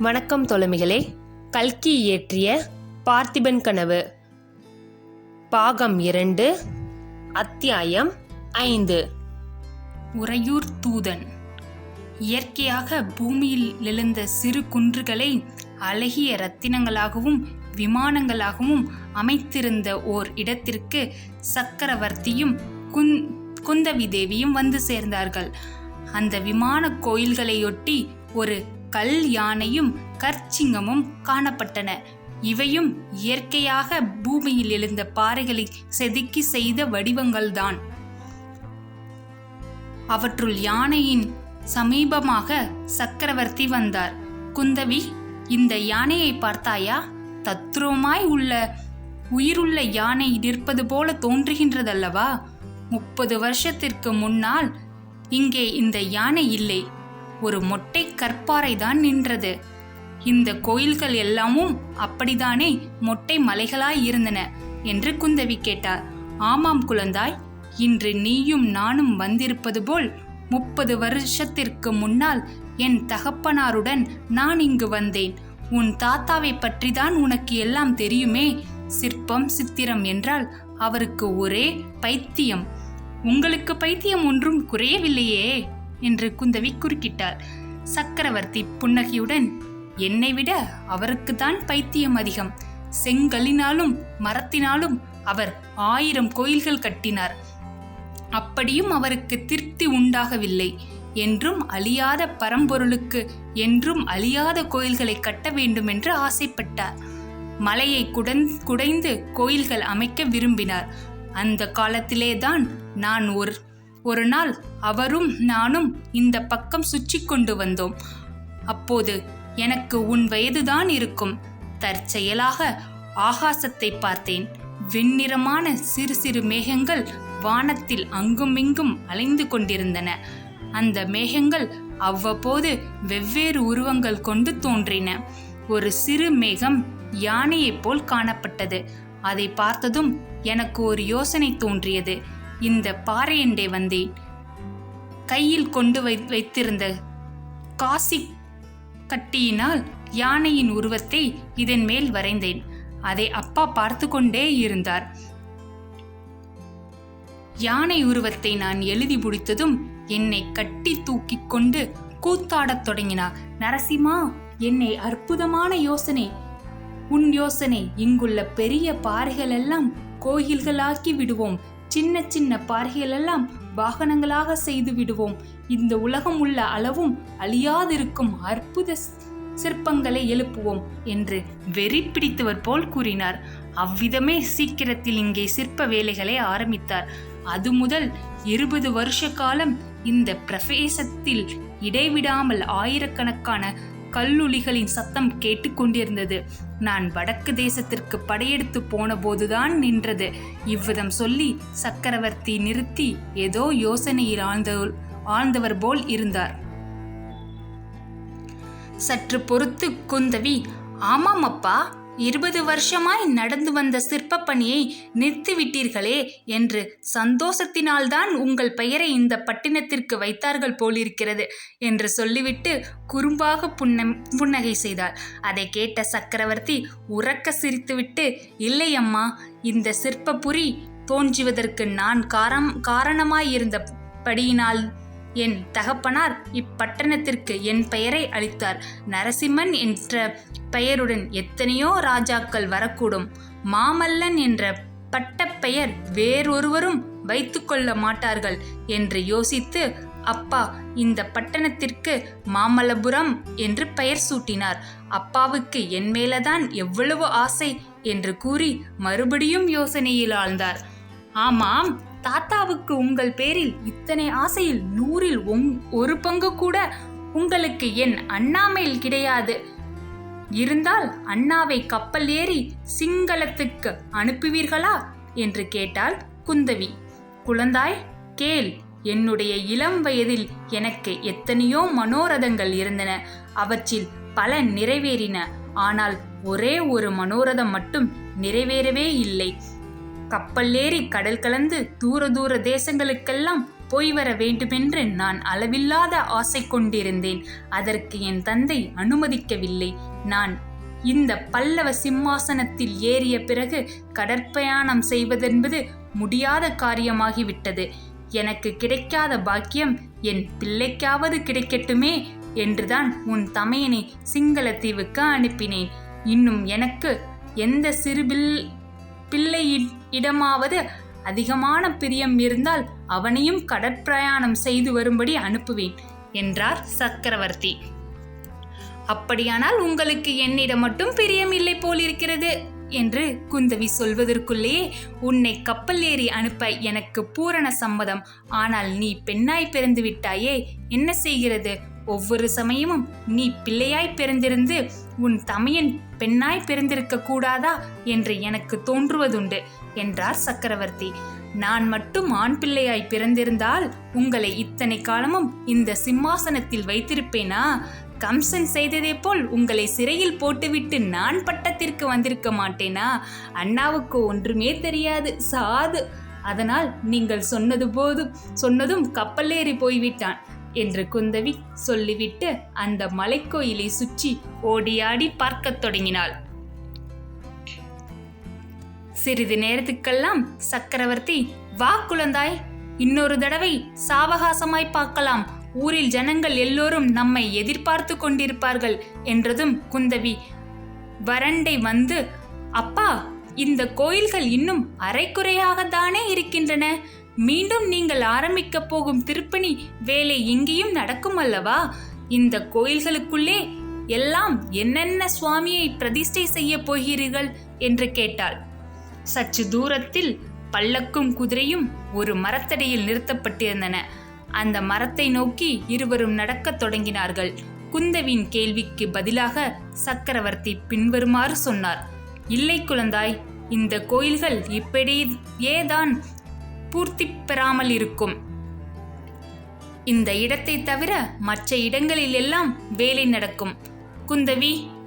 வணக்கம் தோழமிகளே கல்கி இயற்றிய பார்த்திபன் கனவு. பாகம் இரண்டு அத்தியாயம் ஐந்து. உறையூர் தூதன். இயற்கையாக பூமியில் எழுந்த சிறு குன்றுகளை அழகிய ரத்தினங்களாகவும் விமானங்களாகவும் அமைத்திருந்த ஓர் இடத்திற்கு சக்கரவர்த்தியும் குந் குந்தவி தேவியும் வந்து சேர்ந்தார்கள். அந்த விமான கோயில்களையொட்டி ஒரு கல் யானையும் கற்சிங்கமும் காணப்பட்டன. இவையும் இயற்கையாக பூமியில் எழுந்த பாறைகளை செதுக்கி செய்த வடிவங்கள்தான். அவற்றுள் யானையின் சமீபமாக சக்கரவர்த்தி வந்தார். குந்தவி இந்த யானையை பார்த்தாயா? தத்ரூமாய் உள்ள உயிருள்ள யானை நிற்பது போல தோன்றுகின்றதல்லவா? முப்பது வருஷத்திற்கு முன்னால் இங்கே இந்த யானை இல்லை. ஒரு மொட்டை கற்பாறை தான் நின்றது. இந்த கோயில்கள் எல்லாமும் அப்படித்தானே மொட்டை மலைகளாய் இருந்தன என்று குந்தவி கேட்டார். ஆமாம் குழந்தாய் இன்று நீயும் நானும் வந்திருப்பது போல் முப்பது வருஷத்திற்கு முன்னால் என் தகப்பனாருடன் நான் இங்கு வந்தேன். உன் தாத்தாவை பற்றிதான் உனக்கு எல்லாம் தெரியுமே? சிற்பம் சித்திரம் என்றால் அவருக்கு ஒரே பைத்தியம். உங்களுக்கு பைத்தியம் ஒன்றும் குறையவில்லையே? என்று குந்தவி குறுக்கிட்டார் சக்கரவர்த்தி புன்னகையுடன் என்னை விட அவருக்குத்தான் பைத்தியம் அதிகம். செங்கலினாலும் மரத்தினாலும் அவர் ஆயிரம் கோயில்கள் கட்டினார். அப்படியும் அவருக்கு திருப்தி உண்டாகவில்லை. என்றும் அழியாத பரம்பொருளுக்கு என்றும் அழியாத கோயில்களை கட்ட வேண்டும் என்று ஆசைப்பட்டார். மலையை குடன் குடைந்து கோயில்கள் அமைக்க விரும்பினார். அந்த காலத்திலேதான் நான் ஒரு ஒரு நாள் அவரும் நானும் இந்த பக்கம் சுற்றி கொண்டு வந்தோம். அப்போது எனக்கு உன் வயதுதான் இருக்கும். தற்செயலாக ஆகாசத்தை பார்த்தேன். வெண்ணிறமான சிறு சிறு மேகங்கள் வானத்தில் அங்குமிங்கும் அலைந்து கொண்டிருந்தன. அந்த மேகங்கள் அவ்வப்போது வெவ்வேறு உருவங்கள் கொண்டு தோன்றின. ஒரு சிறு மேகம் யானையைப் போல் காணப்பட்டது. அதை பார்த்ததும் எனக்கு ஒரு யோசனை தோன்றியது. இந்த பாறையண்டே வந்தேன். கையில் கொண்டு வை வைத்திருந்த காசி கட்டியினால் யானையின் உருவத்தை இதன் மேல் வரைந்தேன். அதை அப்பா பார்த்து கொண்டே இருந்தார். யானை உருவத்தை நான் எழுதி முடித்ததும் என்னை கட்டி தூக்கி கொண்டு கூத்தாடத் தொடங்கினார். நரசிம்மா என்னை அற்புதமான யோசனை. உன் யோசனை இங்குள்ள பெரிய பாறைகள் எல்லாம் கோயில்களாக்கி விடுவோம். சின்ன சின்ன பாறைகளெல்லாம் வாகனங்களாக செய்து விடுவோம். இந்த உலகம் உள்ள அளவும் அழியாதிருக்கும் அற்புத சிற்பங்களை எழுப்புவோம் என்று வெறி பிடித்தவர் போல் கூறினார். அவ்விதமே சீக்கிரத்தில் இங்கே சிற்ப வேலைகளை ஆரம்பித்தார். அது முதல் இருபது வருஷ காலம் இந்த பிரவேசத்தில் இடைவிடாமல் ஆயிரக்கணக்கான கல்லுளிகளின் சத்தம் கேட்டுக்கொண்டிருந்தது. நான் வடக்கு தேசத்திற்கு படையெடுத்து போன போதுதான் நின்றது. இவ்விதம் சொல்லி சக்கரவர்த்தி நிறுத்தி ஏதோ யோசனையில் ஆழ்ந்த ஆழ்ந்தவர் போல் இருந்தார். சற்று பொறுத்து குந்தவி ஆமாம் அப்பா இருபது வருஷமாய் நடந்து வந்த சிற்ப பணியை நிறுத்திவிட்டீர்களே என்று சந்தோஷத்தினால்தான் உங்கள் பெயரை இந்த பட்டினத்திற்கு வைத்தார்கள் போலிருக்கிறது என்று சொல்லிவிட்டு குறும்பாக புன்ன புன்னகை செய்தார் அதை கேட்ட சக்கரவர்த்தி உறக்க சிரித்துவிட்டு இல்லை அம்மா இந்த சிற்பப்புரி தோன்றுவதற்கு நான் காரம் காரணமாயிருந்த படியினால் என் தகப்பனார் இப்பட்டணத்திற்கு என் பெயரை அளித்தார். நரசிம்மன் என்ற பெயருடன் எத்தனையோ ராஜாக்கள் வரக்கூடும். மாமல்லன் என்ற பட்டப்பெயர் வேறொருவரும் வைத்துக்கொள்ள மாட்டார்கள் என்று யோசித்து அப்பா இந்த பட்டணத்திற்கு மாமல்லபுரம் என்று பெயர் சூட்டினார். அப்பாவுக்கு என் மேலதான் எவ்வளவு ஆசை என்று கூறி மறுபடியும் யோசனையில் ஆழ்ந்தார். ஆமாம் தாத்தாவுக்கு உங்கள் பேரில் இத்தனை ஆசையில் நூறில் ஒரு பங்கு கூட உங்களுக்கு என் அண்ணா மேல் கிடையாது. இருந்தால் அண்ணாவை கப்பல் ஏறி சிங்களத்துக்கு அனுப்புவீர்களா? என்று கேட்டாள் குந்தவி. குழந்தாய் கேள். என்னுடைய இளம் வயதில் எனக்கு எத்தனையோ மனோரதங்கள் இருந்தன. அவற்றில் பல நிறைவேறின. ஆனால் ஒரே ஒரு மனோரதம் மட்டும் நிறைவேறவே இல்லை. கப்பல் ஏறி கடல் கலந்து தூர தூர தேசங்களுக்கெல்லாம் போய் வர வேண்டுமென்று நான் அளவில்லாத ஆசை கொண்டிருந்தேன். அதற்கு என் தந்தை அனுமதிக்கவில்லை. நான் இந்த பல்லவ சிம்மாசனத்தில் ஏறிய பிறகு கடற்பயணம் செய்வதென்பது முடியாத காரியமாகிவிட்டது. எனக்கு கிடைக்காத பாக்கியம் என் பிள்ளைக்காவது கிடைக்கட்டுமே என்றுதான் உன் தமையனை சிங்களத்தீவுக்கு அனுப்பினேன். இன்னும் எனக்கு எந்த சிறு பிள்ளையின் இடமாவது அதிகமான பிரியம் இருந்தால் அவனையும் கடற்பிரயாணம் செய்து வரும்படி அனுப்புவேன் என்றார் சக்கரவர்த்தி. அப்படியானால் உங்களுக்கு என்னிடம் மட்டும் பிரியம் இல்லை போலிருக்கிறது என்று குந்தவி சொல்வதற்குள்ளேயே உன்னை கப்பல் ஏறி அனுப்ப எனக்கு பூரண சம்மதம். ஆனால் நீ பெண்ணாய் பிறந்து விட்டாயே என்ன செய்கிறது? ஒவ்வொரு சமயமும் நீ பிள்ளையாய் பிறந்திருந்து உன் தமையன் பெண்ணாய் பிறந்திருக்க கூடாதா என்று எனக்கு தோன்றுவதுண்டு என்றார் சக்கரவர்த்தி. நான் மட்டும் ஆண் பிள்ளையாய் பிறந்திருந்தால் உங்களை இத்தனை காலமும் இந்த சிம்மாசனத்தில் வைத்திருப்பேனா? கம்சன் செய்ததே போல் உங்களை சிறையில் போட்டுவிட்டு நான் பட்டத்திற்கு வந்திருக்க மாட்டேனா? அண்ணாவுக்கு ஒன்றுமே தெரியாது சாது. அதனால் நீங்கள் சொன்னது போதும் சொன்னதும் கப்பலேறி போய்விட்டான். என்று குந்தவி சொல்லிவிட்டு அந்த மலைக்கோயிலை சுற்றி ஓடியாடி பார்க்கத் தொடங்கினாள். சிறிது நேரத்துக்கெல்லாம் சக்கரவர்த்தி வா குழந்தாய் இன்னொரு தடவை சாவகாசமாய் பார்க்கலாம். ஊரில் ஜனங்கள் எல்லோரும் நம்மை எதிர்பார்த்து கொண்டிருப்பார்கள் என்றதும் குந்தவி. வரண்டை வந்து அப்பா இந்த கோயில்கள் இன்னும் அரைக்குறையாகத்தானே இருக்கின்றன. மீண்டும் நீங்கள் ஆரம்பிக்கப் போகும் திருப்பணி வேலை எங்கேயும் நடக்கும் அல்லவா? இந்த கோயில்களுக்குள்ளே எல்லாம் என்னென்ன சுவாமியை பிரதிஷ்டை செய்ய போகிறீர்கள்? என்று கேட்டாள். சற்று தூரத்தில் பல்லக்கும் குதிரையும் ஒரு மரத்தடியில் நிறுத்தப்பட்டிருந்தன. அந்த மரத்தை நோக்கி இருவரும் நடக்கத் தொடங்கினார்கள். குந்தவின் கேள்விக்கு பதிலாக சக்கரவர்த்தி பின்வருமாறு சொன்னார். இல்லை குழந்தாய் இந்த கோயில்கள் இப்படியேதான் பூர்த்தி பெறாமல் இருக்கும். இந்த இடத்தை தவிர மற்ற இடங்களில் எல்லாம் வேலை நடக்கும். குந்தவி.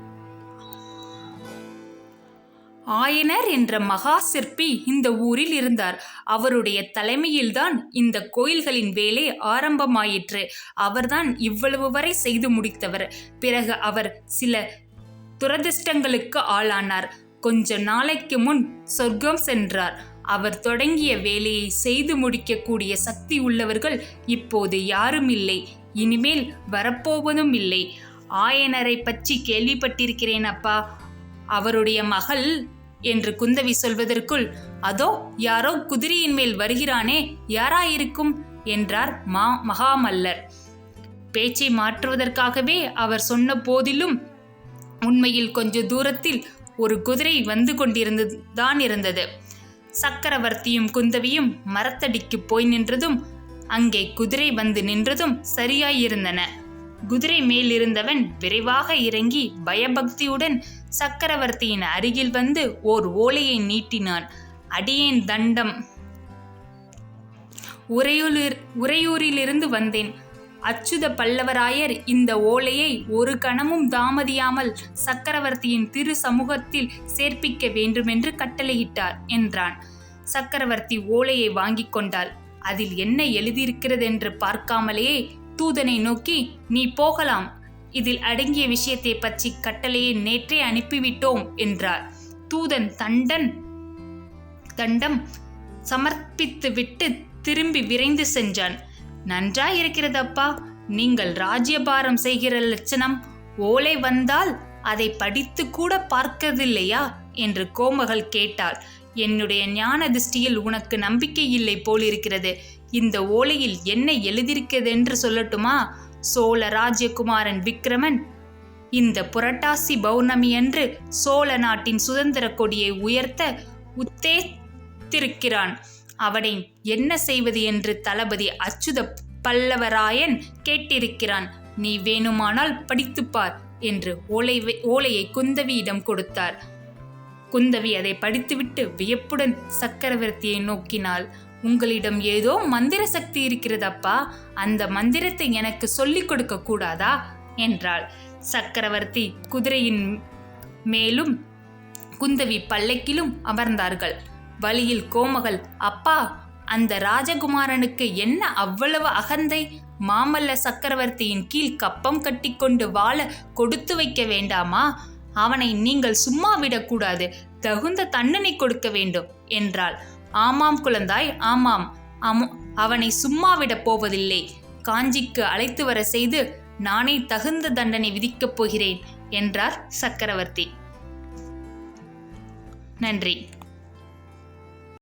ஆயனர் என்ற மகா சிற்பி இந்த ஊரில் இருந்தார். அவருடைய தலைமையில்தான் இந்த கோயில்களின் வேலை ஆரம்பமாயிற்று. அவர்தான் இவ்வளவு வரை செய்து முடித்தவர். பிறகு அவர் சில துரதிர்ஷ்டங்களுக்கு ஆளானார். கொஞ்ச நாளைக்கு முன் சொர்க்கம் சென்றார். அவர் தொடங்கிய வேலையை செய்து முடிக்கக்கூடிய சக்தி உள்ளவர்கள் இப்போது யாரும் இல்லை. இனிமேல் வரப்போவதும் இல்லை. ஆயனரை பற்றி கேள்விப்பட்டிருக்கிறேன் அப்பா. அவருடைய மகள் என்று குந்தவி சொல்வதற்குள் அதோ யாரோ குதிரையின் மேல் வருகிறானே யாராயிருக்கும்? என்றார் மா மகாமல்லர். பேச்சை மாற்றுவதற்காகவே அவர் சொன்ன போதிலும் உண்மையில் கொஞ்ச தூரத்தில் ஒரு குதிரை வந்து கொண்டிருந்து தான் இருந்தது. சக்கரவர்த்தியும் குந்தவியும் மரத்தடிக்கு போய் நின்றதும் அங்கே குதிரை வந்து நின்றதும் சரியாயிருந்தன. குதிரை மேல் இருந்தவன் விரைவாக இறங்கி பயபக்தியுடன் சக்கரவர்த்தியின் அருகில் வந்து ஓர் ஓலையை நீட்டினான். அடியேன் தண்டம். உறையூரில் உறையூரிலிருந்து வந்தேன். அச்சுத பல்லவராயர் இந்த ஓலையை ஒரு கணமும் தாமதியாமல் சக்கரவர்த்தியின் திரு சமூகத்தில் சேர்ப்பிக்க வேண்டுமென்று கட்டளையிட்டார் என்றான். சக்கரவர்த்தி ஓலையை வாங்கிக் கொண்டாள். அதில் என்ன எழுதியிருக்கிறதென்று பார்க்காமலேயே தூதனை நோக்கி நீ போகலாம். இதில் அடங்கிய விஷயத்தை பற்றி கட்டளையை நேற்றே அனுப்பிவிட்டோம் என்றார். தூதன் தண்டன் தண்டம் சமர்ப்பித்துவிட்டு திரும்பி விரைந்து சென்றான். நன்றாய் அப்பா நீங்கள் ராஜ்யபாரம் செய்கிற லட்சணம். ஓலை வந்தால் அதை படித்து கூட பார்க்கதில்லையா என்று கோமகள் கேட்டாள். என்னுடைய ஞான திருஷ்டியில் உனக்கு நம்பிக்கை இல்லை போலிருக்கிறது. இந்த ஓலையில் என்ன எழுதியிருக்கிறது என்று சொல்லட்டுமா? சோழ ராஜ்யகுமாரன் விக்ரமன் இந்த புரட்டாசி பௌர்ணமி அன்று சோழ நாட்டின் சுதந்திர கொடியை உயர்த்த உத்தேத்திருக்கிறான் அவனை என்ன செய்வது என்று தளபதி அச்சுத பல்லவராயன் கேட்டிருக்கிறான். நீ வேணுமானால் படித்துப் பார் என்று ஓலை ஓலையை குந்தவியிடம் கொடுத்தார். குந்தவி அதை படித்துவிட்டு வியப்புடன் சக்கரவர்த்தியை நோக்கினாள். உங்களிடம் ஏதோ மந்திர சக்தி இருக்கிறதப்பா? அந்த மந்திரத்தை எனக்கு சொல்லிக் கொடுக்க கூடாதா? என்றாள். சக்கரவர்த்தி குதிரையின் மேலும் குந்தவி பல்லக்கிலும் அமர்ந்தார்கள். வழியில் கோமகள் அப்பா அந்த ராஜகுமாரனுக்கு என்ன அவ்வளவு அகந்தை? மாமல்ல சக்கரவர்த்தியின் கீழ் கப்பம் கட்டிக்கொண்டு வாழ கொடுத்து வைக்க வேண்டாமா? அவனை நீங்கள் சும்மா விடக்கூடாது. தகுந்த தண்டனை கொடுக்க வேண்டும் என்றாள். ஆமாம் குழந்தாய் ஆமாம். அவனை சும்மா விடப் போவதில்லை. காஞ்சிக்கு அழைத்து வர செய்து நானே தகுந்த தண்டனை விதிக்கப் போகிறேன் என்றார் சக்கரவர்த்தி. நன்றி.